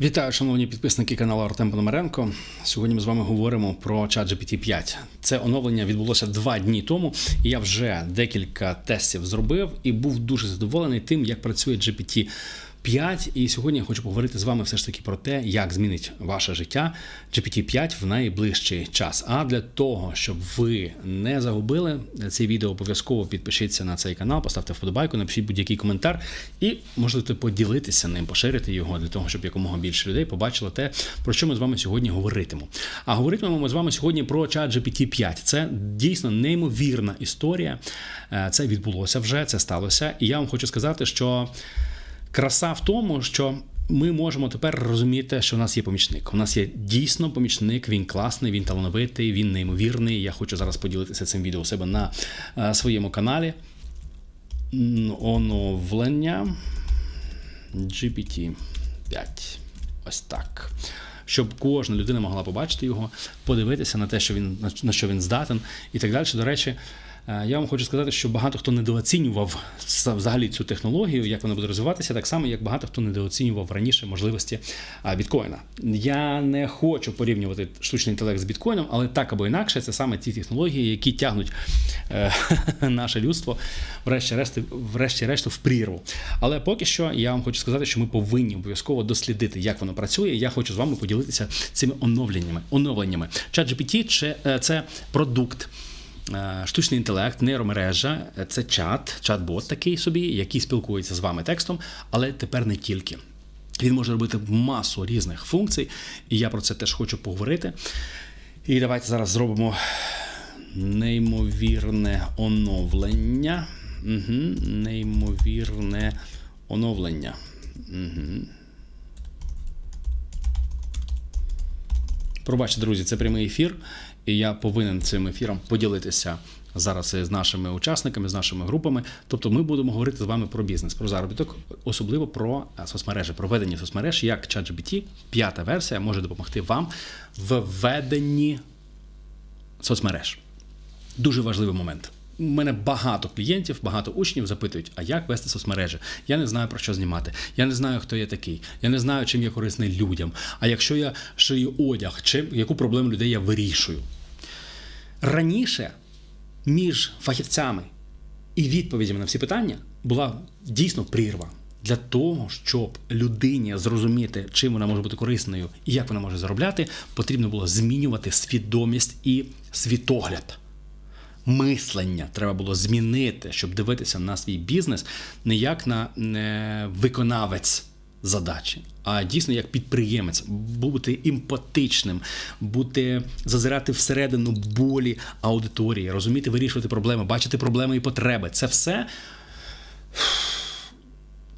Вітаю, шановні підписники каналу Артем Пономаренко. Сьогодні ми з вами говоримо про ChatGPT 5. Це оновлення відбулося два дні тому, і я вже декілька тестів зробив і був дуже задоволений тим, як працює GPT 5. І сьогодні я хочу поговорити з вами все ж таки про те, як змінить ваше життя GPT 5 в найближчий час. А для того, щоб ви не загубили це відео, обов'язково підпишіться на цей канал, поставте вподобайку, напишіть будь-який коментар і можете поділитися ним, поширити його для того, щоб якомога більше людей побачило те, про що ми з вами сьогодні говоритимо. А говоритимемо ми з вами сьогодні про ChatGPT 5. Це дійсно неймовірна історія. Е, Це відбулося вже, це сталося. І я вам хочу сказати, що краса в тому, що ми можемо тепер розуміти, що в нас є помічник. У нас є дійсно помічник, він класний, він талановитий, він неймовірний. Я хочу зараз поділитися цим відео у себе на е, своєму каналі. Оновлення GPT 5. Ось так. Щоб кожна людина могла побачити його, подивитися на те, що він на- що він здатен, і так далі. До речі, я вам хочу сказати, що багато хто недооцінював взагалі цю технологію, як вона буде розвиватися, так само як багато хто недооцінював раніше можливості біткоїна. Я не хочу порівнювати штучний інтелект з біткоїном, але так або інакше, це саме ті технології, які тягнуть е, наше людство, врешті-решт, врешті-решт, в прірву. Але поки що я вам хочу сказати, що ми повинні обов'язково дослідити, як воно працює. Я хочу з вами поділитися цими оновленнями. оновленнями. ChatGPT – е, це продукт. Е, Штучний інтелект, нейромережа, е, це чат, чат-бот такий собі, який спілкується з вами текстом, але тепер не тільки. Він може робити масу різних функцій, і я про це теж хочу поговорити. І давайте зараз зробимо неймовірне оновлення. Угу, неймовірне оновлення. Угу. Пробачте, друзі, це прямий ефір, і я повинен цим ефіром поділитися зараз з нашими учасниками, з нашими групами. Тобто, ми будемо говорити з вами про бізнес, про заробіток, особливо про е, соцмережі, про ведення соцмереж, як ChatGPT, п'ята версія може допомогти вам в веденні соцмереж. Дуже важливий момент. У мене багато клієнтів, багато учнів запитують, а як вести соцмережі? Я не знаю про що знімати. Я не знаю, хто я такий. Я не знаю, чим я корисний людям. А якщо я шию одяг, чим яку проблему людей я вирішую? Раніше між фахівцями і відповідями на всі питання була дійсно прірва. Для того, щоб людині зрозуміти, чим вона може бути корисною і як вона може заробляти, потрібно було змінювати свідомість і світогляд. Мислення треба було змінити, щоб дивитися на свій бізнес не як на е, виконавець задачі, а дійсно як підприємець, бути емпатичним, бути зазирати всередину болі аудиторії, розуміти, вирішувати проблеми, бачити проблеми і потреби. Це все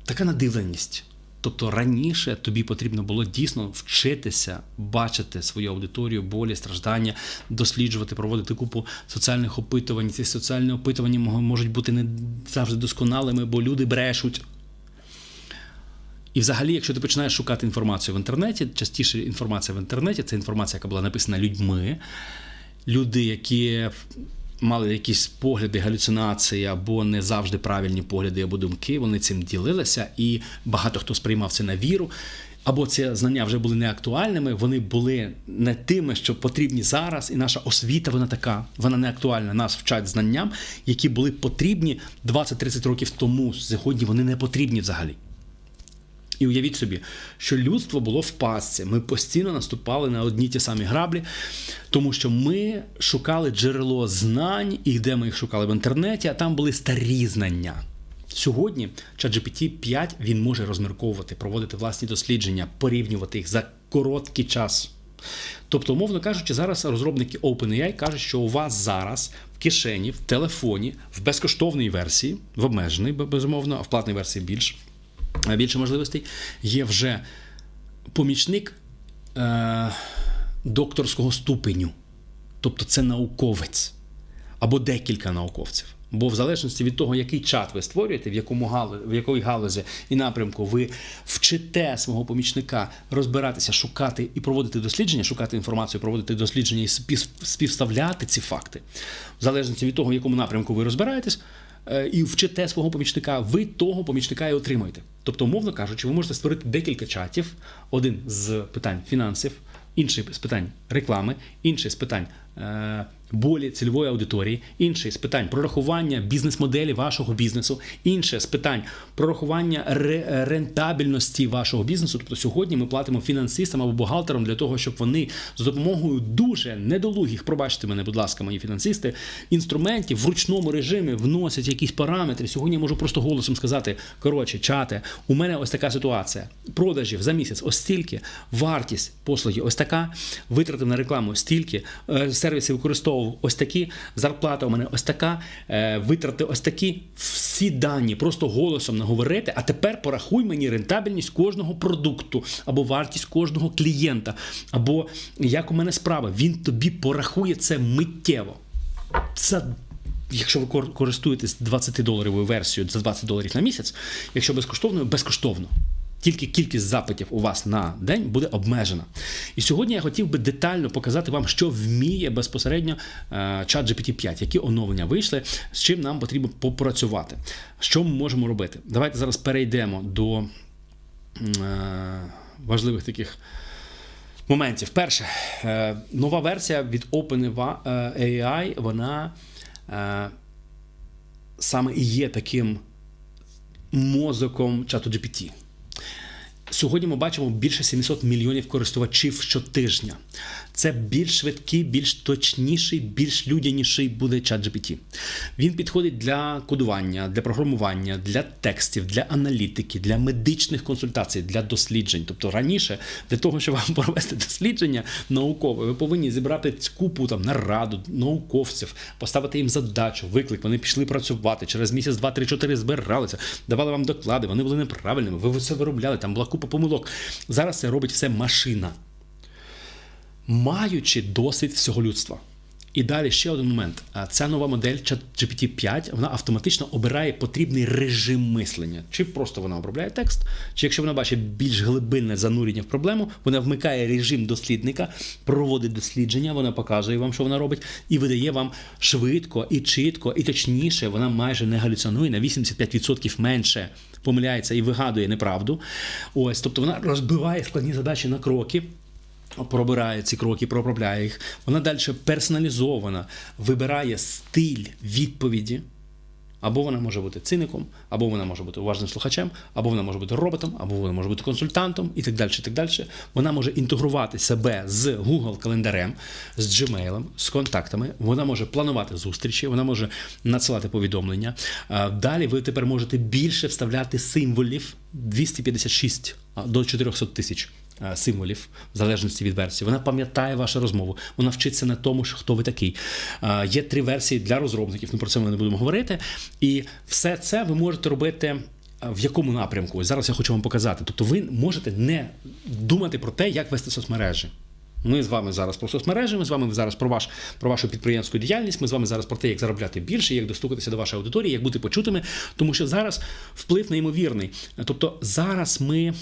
така надивленість. Тобто раніше тобі потрібно було дійсно вчитися бачити свою аудиторію, болі, страждання, досліджувати, проводити купу соціальних опитувань. Ці соціальні опитування можуть бути не завжди досконалими, бо люди брешуть. І взагалі, якщо ти починаєш шукати інформацію в інтернеті, частіше інформація в інтернеті це інформація, яка була написана людьми, люди, які мали якісь погляди, галюцинації або не завжди правильні погляди або думки, вони цим ділилися, і багато хто сприймав це на віру. Або ці знання вже були не актуальними, вони були не тими, що потрібні зараз, і наша освіта вона така, вона не актуальна. Нас вчать знанням, які були потрібні 20-30 років тому. Сьогодні вони не потрібні взагалі. І уявіть собі, що людство було в пастці. Ми постійно наступали на одні ті самі граблі, тому що ми шукали джерело знань, і де ми їх шукали в інтернеті, а там були старі знання. Сьогодні ChatGPT 5 він може розмірковувати, проводити власні дослідження, порівнювати їх за короткий час. Тобто, умовно кажучи, зараз розробники OpenAI кажуть, що у вас зараз в кишені, в телефоні, в безкоштовній версії, в обмеженій, безумовно, а в платній версії більш більше можливостей, є вже помічник е, докторського ступеню. Тобто це науковець або декілька науковців. Бо в залежності від того, який чат ви створюєте, в якому галузі, в якої галузі і напрямку ви вчите свого помічника розбиратися, шукати і проводити дослідження, шукати інформацію, проводити дослідження і спів- співставляти ці факти. В залежності від того, в якому напрямку ви розбираєтесь, і вчите свого помічника, ви того помічника і отримаєте. Тобто, умовно кажучи, ви можете створити декілька чатів: один з питань фінансів, інший з питань реклами, інший з питань е, болі цільової аудиторії, інший з питань прорахування бізнес-моделі вашого бізнесу, інше з питань прорахування рентабельності вашого бізнесу. Тобто сьогодні ми платимо фінансистам або бухгалтерам для того, щоб вони з допомогою дуже недолугих, пробачте мене, будь ласка, мої фінансисти, інструментів в ручному режимі вносять якісь параметри. Сьогодні я можу просто голосом сказати: коротше, чати, у мене ось така ситуація. Продажів за місяць ось стільки, вартість послуги ось така, витрати на рекламу стільки, е, сервіси використовував ось такі, зарплата у мене ось така, е, витрати ось такі. Всі дані просто голосом наговорити, а тепер порахуй мені рентабельність кожного продукту, або вартість кожного клієнта, або як у мене справа. Він тобі порахує це миттєво. Це Якщо ви користуєтесь 20-доларовою версією за 20 доларів на місяць, якщо безкоштовною, безкоштовно. Тільки кількість запитів у вас на день буде обмежена. І сьогодні я хотів би детально показати вам, що вміє безпосередньо е, чат GPT-5, які оновлення вийшли, з чим нам потрібно попрацювати. Що ми можемо робити? Давайте зараз перейдемо до е, важливих таких моментів. Перше, е, нова версія від OpenAI, вона саме і є таким мозоком чату GPT. Сьогодні ми бачимо більше 700 мільйонів користувачів щотижня. Це більш швидкий, більш точніший, більш людяніший буде чат GPT. Він підходить для кодування, для програмування, для текстів, для аналітики, для медичних консультацій, для досліджень. Тобто раніше, для того, щоб вам провести дослідження наукове, ви повинні зібрати купу там нараду науковців, поставити їм задачу, виклик. Вони пішли працювати через місяць, два, три, чотири збиралися, давали вам доклади, вони були неправильними. Ви це виробляли, там була купа помилок. Зараз це робить все машина маючи досвід всього людства. І далі ще один момент. Ця нова модель GPT-5 вона автоматично обирає потрібний режим мислення. Чи просто вона обробляє текст, чи якщо вона бачить більш глибинне занурення в проблему, вона вмикає режим дослідника, проводить дослідження, вона показує вам, що вона робить, і видає вам швидко і чітко, і точніше, вона майже не галюцинує на 85% менше помиляється і вигадує неправду. Ось, тобто вона розбиває складні задачі на кроки пробирає ці кроки, проробляє їх. Вона далі персоналізована, вибирає стиль відповіді. Або вона може бути циником, або вона може бути уважним слухачем, або вона може бути роботом, або вона може бути консультантом і так далі. і так далі. Вона може інтегрувати себе з Google календарем, з Gmail, з контактами. Вона може планувати зустрічі, вона може надсилати повідомлення. Далі ви тепер можете більше вставляти символів 256 до 400 тисяч символів, в залежності від версії. Вона пам'ятає вашу розмову, вона вчиться на тому, що хто ви такий. Е, Є три версії для розробників, ми про це ми не будемо говорити. І все це ви можете робити. е, В якому напрямку? Ось зараз я хочу вам показати. Тобто, ви можете не думати про те, як вести соцмережі. Ми з вами зараз про соцмережі, ми з вами зараз про ваш про вашу підприємську діяльність. Ми з вами зараз про те, як заробляти більше, як достукатися до вашої аудиторії, як бути почутими, тому що зараз вплив неймовірний. Тобто зараз ми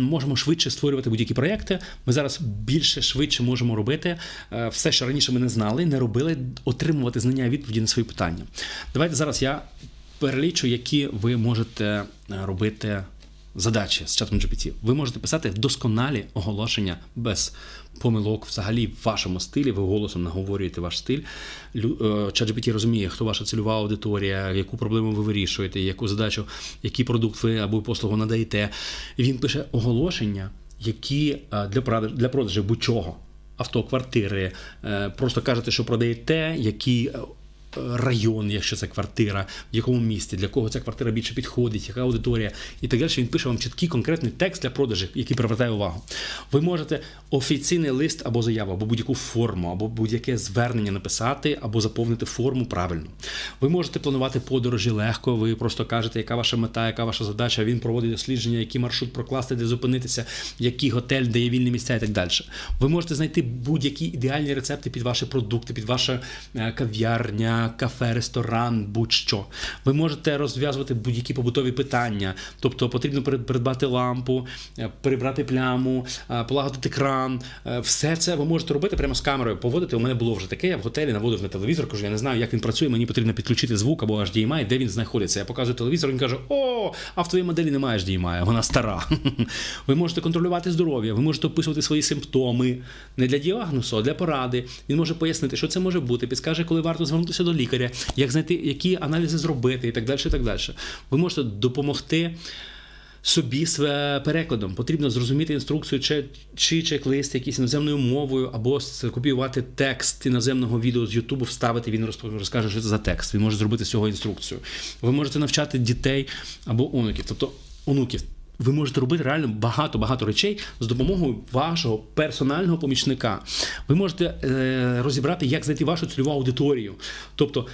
можемо швидше створювати будь-які проекти. Ми зараз більше швидше можемо робити е, все, що раніше ми не знали, не робили, отримувати знання і відповіді на свої питання. Давайте зараз я перелічу, які ви можете е, робити задачі з чатом GPT. Ви можете писати досконалі оголошення без помилок, взагалі в вашому стилі. Ви голосом наговорюєте ваш стиль. Е, Чат GPT розуміє, хто ваша цільова аудиторія, яку проблему ви вирішуєте, яку задачу, який продукт ви або послугу надаєте. І він пише оголошення, які е, для продаж для продажу будь-чого. Авто, е, просто кажете, що продаєте, які район, якщо це квартира, в якому місті, для кого ця квартира більше підходить, яка аудиторія і так далі. Він пише вам чіткий конкретний текст для продажів, який привертає увагу. Ви можете офіційний лист або заяву, або будь-яку форму, або будь-яке звернення написати, або заповнити форму правильно. Ви можете планувати подорожі легко. Ви просто кажете, яка ваша мета, яка ваша задача. Він проводить дослідження, який маршрут прокласти, де зупинитися, який готель, де є вільні місця і так далі. Ви можете знайти будь-які ідеальні рецепти під ваші продукти, під ваша е, кав'ярня, кафе, ресторан, будь-що. Ви можете розв'язувати будь-які побутові питання. Тобто потрібно придбати лампу, е, прибрати пляму, е, полагодити кран. Е, Все це ви можете робити прямо з камерою. Поводити. У мене було вже таке. Я в готелі наводив на телевізор, кажу, я не знаю, як він працює. Мені потрібно підключити звук або HDMI, де він знаходиться. Я показую телевізор, він каже: О, а в твоїй моделі немає HDMI, вона стара. Ви можете контролювати здоров'я, ви можете описувати свої симптоми не для діагнозу, а для поради. Він може пояснити, що це може бути, підскаже, коли варто звернутися до лікаря, як знайти, які аналізи зробити, і так далі. І так далі. Ви можете допомогти. Собі з е, перекладом потрібно зрозуміти інструкцію чи, чи чек-лист якийсь іноземною мовою, або скопіювати текст іноземного відео з Ютубу, вставити. Він розкаже, що це за текст. Він може зробити з цього інструкцію. Ви можете навчати дітей або онуків, тобто онуків. Ви можете робити реально багато багато речей з допомогою вашого персонального помічника. Ви можете е, розібрати, як знайти вашу цільову аудиторію. Тобто,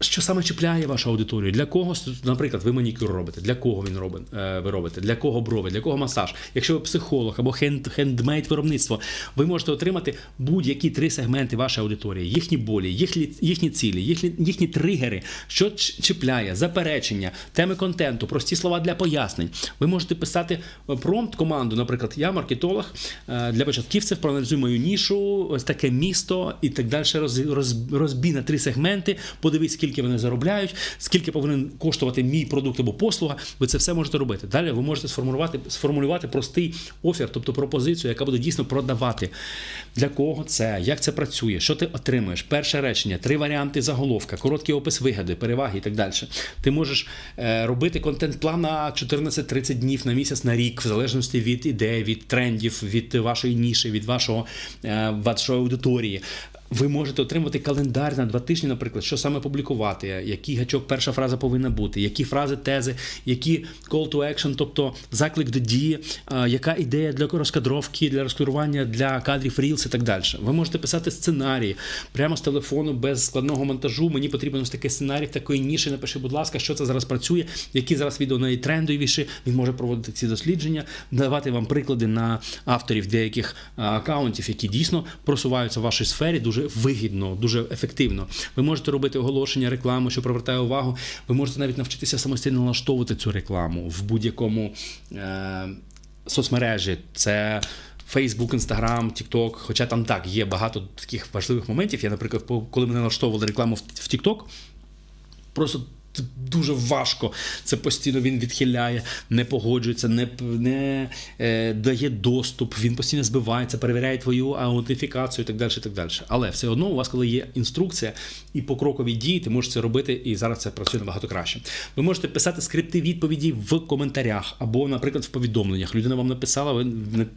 що саме чіпляє вашу аудиторію? Для кого, наприклад, ви манікюр робите? Для кого він робить, е, ви робите? Для кого брови, для кого масаж? Якщо ви психолог або хенд, хендмейд виробництво, ви можете отримати будь-які три сегменти вашої аудиторії, їхні болі, їхні, їхні цілі, їхні, їхні тригери, що чіпляє, заперечення, теми контенту, прості слова для пояснень. Ви можете писати промпт команду, наприклад, я маркетолог е, для початківців, проаналізуй мою нішу, ось таке місто і так далі. Роз, роз, розбій на три сегменти, подивись, скільки вони заробляють, скільки повинен коштувати мій продукт або послуга. Ви це все можете робити. Далі ви можете сформулювати, сформулювати простий офер, тобто пропозицію, яка буде дійсно продавати. Для кого це, як це працює, що ти отримуєш? Перше речення, три варіанти заголовка, короткий опис вигоди, переваги і так далі. Ти можеш е, робити контент-план на 14-30 днів на місяць, на рік, в залежності від ідей, від трендів, від вашої ніші, від вашого, е, вашої аудиторії. Ви можете отримати календар на два тижні, наприклад, що саме публікувати, який гачок перша фраза повинна бути, які фрази, тези, які call to action, тобто заклик до дії, яка ідея для розкадровки, для розкадрування, для кадрів Reels і так далі. Ви можете писати сценарії прямо з телефону без складного монтажу. Мені потрібен ось такий сценарій в такої ніші. Напиши, будь ласка, що це зараз працює, які зараз відео найтрендовіші. Він може проводити ці дослідження, давати вам приклади на авторів деяких акаунтів, які дійсно просуваються в вашій сфері дуже вигідно, дуже ефективно. Ви можете робити оголошення, рекламу, що привертає увагу. Ви можете навіть навчитися самостійно налаштовувати цю рекламу в будь-якому е- соцмережі. Це Facebook, Instagram, TikTok, хоча там так є багато таких важливих моментів. Я, наприклад, коли мене налаштовували рекламу в TikTok, просто дуже важко. Це постійно він відхиляє, не погоджується, не, не е, дає доступ, він постійно збивається, перевіряє твою аутентифікацію і так далі. І так далі. Але все одно у вас, коли є інструкція і покрокові дії, ти можеш це робити, і зараз це працює набагато краще. Ви можете писати скрипти відповіді в коментарях або, наприклад, в повідомленнях. Людина вам написала, ви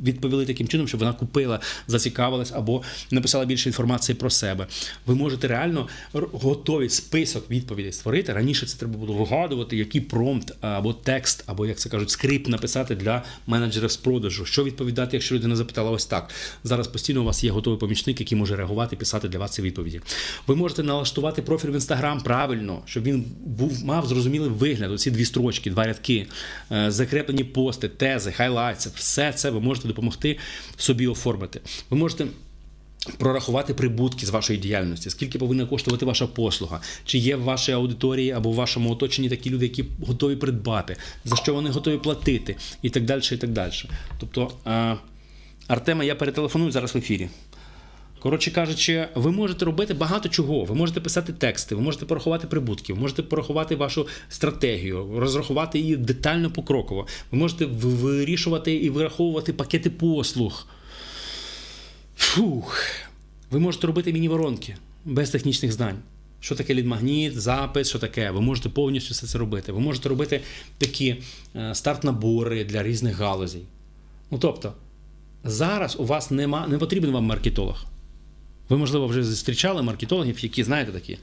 відповіли таким чином, щоб вона купила, зацікавилась або написала більше інформації про себе. Ви можете реально готовий список відповідей створити. Раніше це треба було вигадувати, який промпт або текст, або як це кажуть, скрипт написати для менеджера з продажу. Що відповідати, якщо людина запитала ось так. Зараз постійно у вас є готовий помічник, який може реагувати, писати для вас ці відповіді. Ви можете налаштувати профіль в інстаграм правильно, щоб він був мав зрозумілий вигляд. Оці дві строчки, два рядки, е, закреплені пости, тези, хайлайтси. Все це ви можете допомогти собі оформити. Ви можете. Прорахувати прибутки з вашої діяльності, скільки повинна коштувати ваша послуга, чи є в вашій аудиторії або в вашому оточенні такі люди, які готові придбати, за що вони готові платити, і так далі. і так далі. Тобто, е, Артема, я перетелефоную зараз в ефірі. Коротше кажучи, ви можете робити багато чого. Ви можете писати тексти, ви можете порахувати прибутки, ви можете порахувати вашу стратегію, розрахувати її детально покроково. Ви можете вирішувати і вираховувати пакети послуг. Фух. Ви можете робити міні-воронки без технічних знань. Що таке лідмагніт, запис, що таке. Ви можете повністю все це робити. Ви можете робити такі е, старт-набори для різних галузей. Ну тобто, зараз у вас нема, не потрібен вам маркетолог. Ви, можливо, вже зустрічали маркетологів, які знаєте такі.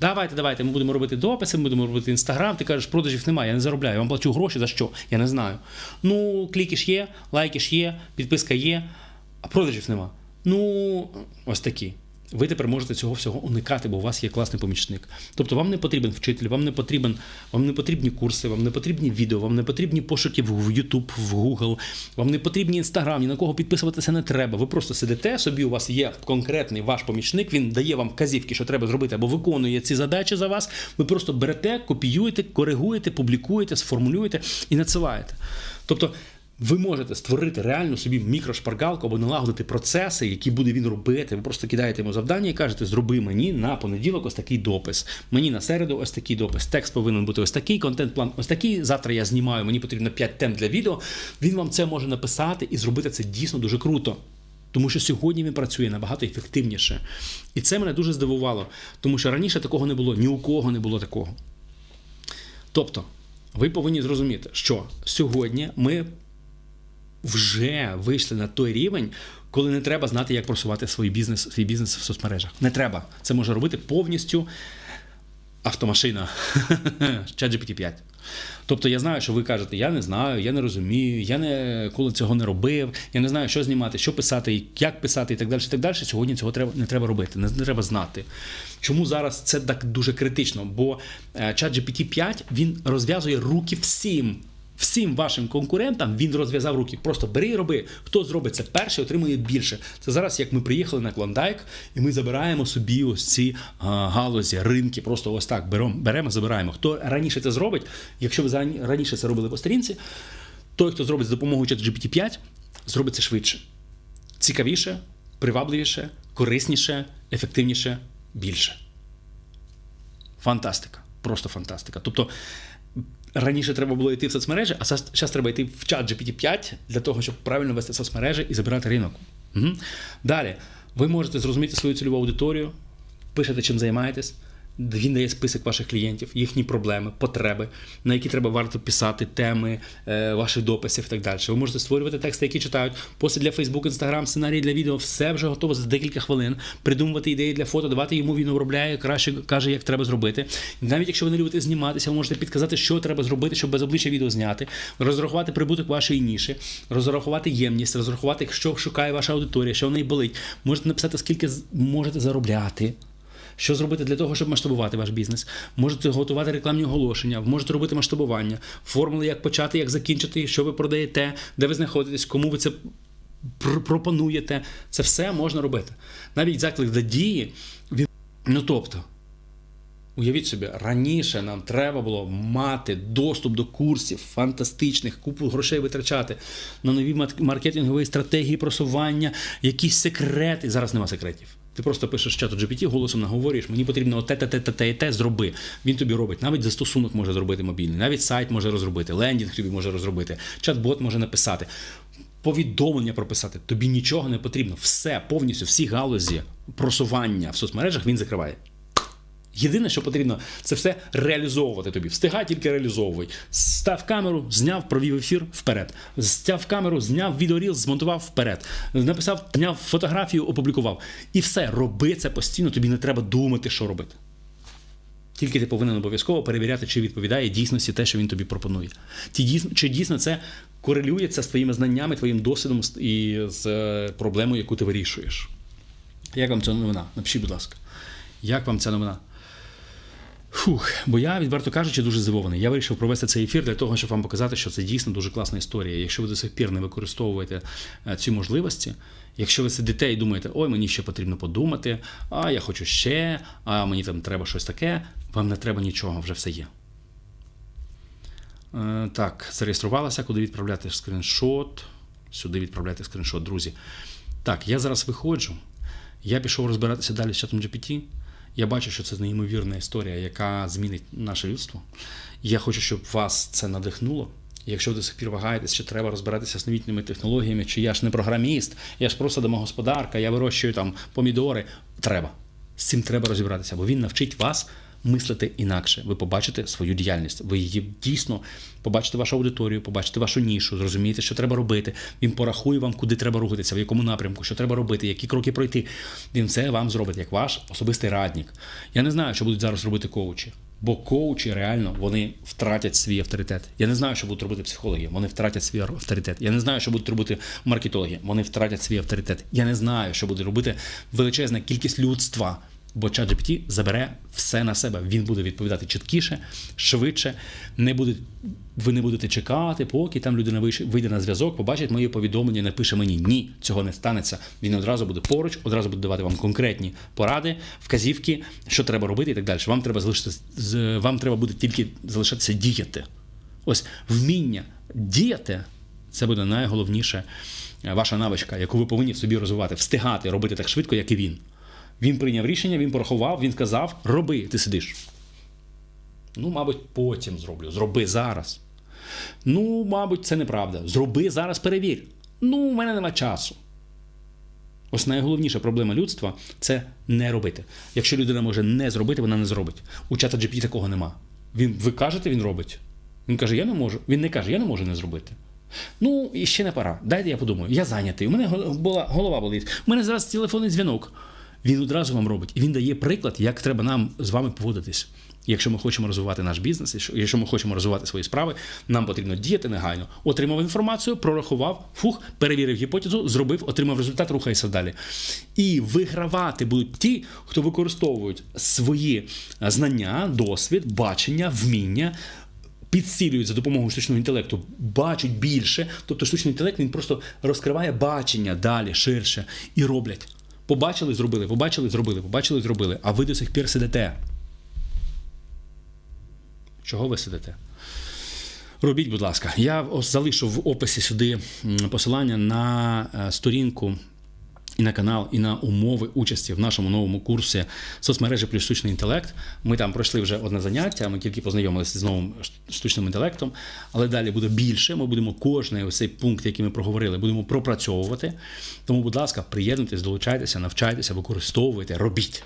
Давайте, давайте, ми будемо робити дописи, ми будемо робити інстаграм. Ти кажеш, продажів немає, я не заробляю. Я вам плачу гроші за що? Я не знаю. Ну, кліки ж є, лайки ж є, підписка є, а продажів нема. Ну, ось такі. ви тепер можете цього всього уникати, бо у вас є класний помічник. Тобто вам не потрібен вчитель, вам не потрібен, вам не потрібні курси, вам не потрібні відео, вам не потрібні пошуки в YouTube, в Google, вам не потрібні інстаграм, ні на кого підписуватися не треба. Ви просто сидите собі, у вас є конкретний ваш помічник, він дає вам вказівки, що треба зробити, або виконує ці задачі за вас. Ви просто берете, копіюєте, коригуєте, публікуєте, сформулюєте і надсилаєте. Тобто. Ви можете створити реально собі мікрошпаргалку або налагодити процеси, які буде він робити. Ви просто кидаєте йому завдання і кажете, зроби мені на понеділок ось такий допис. Мені на середу ось такий допис. Текст повинен бути ось такий, контент-план ось такий. Завтра я знімаю, мені потрібно 5 тем для відео. Він вам це може написати і зробити це дійсно дуже круто. Тому що сьогодні він працює набагато ефективніше. І це мене дуже здивувало, тому що раніше такого не було, ні у кого не було такого. Тобто, ви повинні зрозуміти, що сьогодні ми вже вийшли на той рівень, коли не треба знати, як просувати свій бізнес, свій бізнес в соцмережах. Не треба. Це може робити повністю автомашина ChatGPT 5. Тобто я знаю, що ви кажете, я не знаю, я не розумію, я не коли цього не робив, я не знаю, що знімати, що писати, як писати і так далі. і так далі. Сьогодні цього треба не треба робити, не, не треба знати. Чому зараз це так дуже критично? Бо е, ChatGPT 5 він розв'язує руки всім. Всім вашим конкурентам він розв'язав руки. Просто бери і роби. Хто зробить це перший, отримує більше. Це зараз, як ми приїхали на Клондайк, і ми забираємо собі ось ці галузі, ринки. Просто ось так беремо, беремо, забираємо. Хто раніше це зробить, якщо ви раніше це робили по сторінці, той, хто зробить з допомогою ChatGPT 5, зробить це швидше, цікавіше, привабливіше, корисніше, ефективніше, більше. Фантастика. Просто фантастика. Тобто раніше треба було йти в соцмережі, а зараз треба йти в чат GPT 5 для того, щоб правильно вести соцмережі і забирати ринок. Угу. Далі, ви можете зрозуміти свою цільову аудиторію, пишете, чим займаєтесь. Він дає список ваших клієнтів, їхні проблеми, потреби, на які треба варто писати, теми е, ваших дописів і так далі. Ви можете створювати тексти, які читають, пости для Facebook, Instagram, сценарії для відео, все вже готово за декілька хвилин. Придумувати ідеї для фото, давати йому він обробляє, краще каже, як треба зробити. Навіть якщо ви не любите зніматися, ви можете підказати, що треба зробити, щоб без обличчя відео зняти, розрахувати прибуток вашої ніші, розрахувати ємність, розрахувати, що шукає ваша аудиторія, що в неї болить. Можете написати, скільки можете заробляти. Що зробити для того, щоб масштабувати ваш бізнес? Можете готувати рекламні оголошення, можете робити масштабування, формули, як почати, як закінчити, що ви продаєте, де ви знаходитесь, кому ви це пропонуєте. Це все можна робити. Навіть заклик до дії. Він... Ну тобто, Уявіть собі, раніше нам треба було мати доступ до курсів фантастичних, купу грошей витрачати на нові маркетингові стратегії просування, якісь секрети. Зараз нема секретів. Ти просто пишеш чату GPT, голосом наговорюєш, мені потрібно те, те, те, те, те, зроби. Він тобі робить. Навіть застосунок може зробити мобільний, навіть сайт може розробити, лендінг тобі може розробити, чат-бот може написати. Повідомлення прописати, тобі нічого не потрібно. Все повністю, всі галузі просування в соцмережах він закриває. Єдине, що потрібно, це все реалізовувати тобі. Встигай тільки реалізовуй. Став камеру, зняв, провів ефір вперед. Став камеру, зняв відеоріл, змонтував вперед. Написав, зняв фотографію, опублікував. І все, роби це постійно, тобі не треба думати, що робити. Тільки ти повинен обов'язково перевіряти, чи відповідає дійсності те, що він тобі пропонує. Чи дійсно це корелюється з твоїми знаннями, твоїм досвідом і з е, проблемою, яку ти вирішуєш. Як вам ця новина? Напишіть, будь ласка. Як вам ця новина? Фух, бо я, відверто кажучи, дуже здивований. Я вирішив провести цей ефір для того, щоб вам показати, що це дійсно дуже класна історія. Якщо ви до сих пір не використовуєте е, ці можливості, якщо ви сидите і думаєте, ой, мені ще потрібно подумати, а я хочу ще, а мені там треба щось таке, вам не треба нічого, вже все є. Е, Так, зареєструвалася, куди відправляти скріншот. Сюди відправляти скріншот, друзі. Так, я зараз виходжу. Я пішов розбиратися далі з чатом GPT. Я бачу, що це неймовірна історія, яка змінить наше людство. Я хочу, щоб вас це надихнуло. Якщо ви до сих пір вагаєтесь, чи треба розбиратися з новітніми технологіями, чи я ж не програміст, я ж просто домогосподарка, я вирощую там помідори. Треба. З цим треба розібратися, бо він навчить вас мислити інакше. Ви побачите свою діяльність. Ви її дійсно побачите вашу аудиторію, побачите вашу нішу, зрозумієте, що треба робити. Він порахує вам, куди треба рухатися, в якому напрямку, що треба робити, які кроки пройти. Він це вам зробить як ваш особистий радник. Я не знаю, що будуть зараз робити коучі. Бо коучі реально вони втратять свій авторитет. Я не знаю, що будуть робити психологи. Вони втратять свій авторитет. Я не знаю, що будуть робити маркетологи. Вони втратять свій авторитет. Я не знаю, що буде робити величезна кількість людства. Бо ChatGPT забере все на себе. Він буде відповідати чіткіше, швидше. Не буде, ви не будете чекати, поки там людина вийде на зв'язок, побачить моє повідомлення, напише мені. Ні, цього не станеться. Він одразу буде поруч, одразу буде давати вам конкретні поради, вказівки, що треба робити і так далі. Вам треба залишитися, вам треба буде тільки залишатися діяти. Ось вміння діяти це буде найголовніше е, ваша навичка, яку ви повинні в собі розвивати, встигати робити так швидко, як і він. Він прийняв рішення, він порахував, він сказав: роби, ти сидиш. Ну, мабуть, потім зроблю. Зроби зараз. Ну, мабуть, це неправда. Зроби зараз, перевір. Ну, у мене нема часу. Ось найголовніша проблема людства це не робити. Якщо людина може не зробити, вона не зробить. У чата GPT такого нема. Він, ви кажете, він робить. Він каже, я не можу. Він не каже, я не можу не зробити. Ну, і ще не пора. Дайте я подумаю. Я зайнятий. У мене була, голова болить. У мене зараз телефонний дзвінок. Він одразу вам робить. І він дає приклад, як треба нам з вами поводитись. Якщо ми хочемо розвивати наш бізнес, якщо- ми хочемо розвивати свої справи, нам потрібно діяти негайно. Отримав інформацію, прорахував, фух, перевірив гіпотезу, зробив, отримав результат, рухайся далі. І вигравати будуть ті, хто використовують свої е, знання, досвід, бачення, вміння. Підсилюють за допомогою штучного інтелекту, бачать більше. Тобто штучний інтелект він просто розкриває бачення далі, ширше і роблять. Побачили, зробили, побачили, зробили, побачили, зробили. А ви до сих пір сидите. Чого ви сидите? Робіть, будь ласка. Я залишу в описі сюди посилання на е, сторінку і на канал, і на умови участі в нашому новому курсі соцмережі плюс штучний інтелект. Ми там пройшли вже одне заняття, ми тільки познайомилися з новим штучним інтелектом, але далі буде більше. Ми будемо кожний ось цей пункт, який ми проговорили, будемо пропрацьовувати. Тому, будь ласка, приєднуйтесь, долучайтеся, навчайтеся, використовуйте, робіть.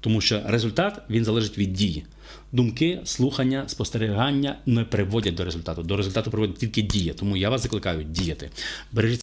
Тому що результат він залежить від дії. Думки, слухання, спостерігання не приводять до результату. До результату приводить тільки дія. Тому я вас закликаю діяти. Бережіть